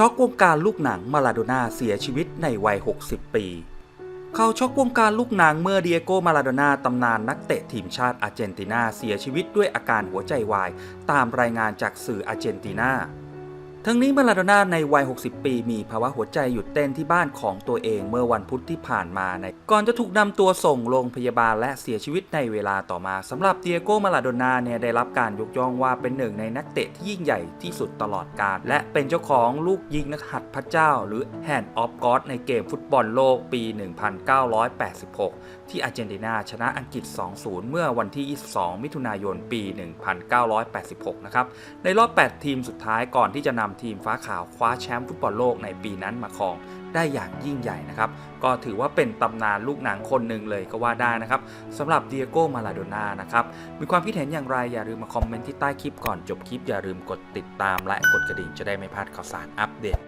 ช็อกวงการลูกหนังมาลาโดน่าเสียชีวิตในวัย 60 ปี เขาช็อกวงการลูกหนังเมื่อเดียโกมาลาโดน่าตำนานนักเตะทีมชาติอาร์เจนตินาเสียชีวิตด้วยอาการหัวใจวาย ตามรายงานจากสื่ออาร์เจนตินา ทั้งนี้มาลาโดน่าในวัย 60 ปี มีภาวะหัวใจหยุดเต้นที่บ้านของตัวเองเมื่อวันพุธที่ผ่านมาในก่อนจะถูกนำตัวส่งโรงพยาบาลและเสียชีวิตในเวลาต่อมาสำหรับเดียโกมาลาโดน่าเนี่ยได้รับการยกย่องว่าเป็นหนึ่งในนักเตะที่ยิ่งใหญ่ที่สุดตลอดกาลและเป็นเจ้าของลูกยิงนักหัตพระเจ้า หรือ Hand of God ในเกมฟุตบอลโลกปี 1986 ที่อาร์เจนตินาชนะอังกฤษ 2-0 เมื่อวันที่ 22 มิถุนายนปี 1986 นะครับในรอบ 8 ทีมสุดท้ายก่อนที่จะนำทีมฟ้าขาวคว้าแชมป์ฟุตบอลโลกในปีนั้นมาครองได้อย่างยิ่งใหญ่นะครับ ก็ถือว่าเป็นตำนานลูกหนังคนหนึ่งเลยก็ว่าได้นะครับสำหรับเดียโก้มาลาโดน่านะครับ มีความคิดเห็นอย่างไรอย่าลืมมาคอมเมนต์ที่ใต้คลิปก่อนจบคลิปอย่าลืมกดติดตามและกดกระดิ่งจะได้ไม่พลาดข่าวสารอัปเดต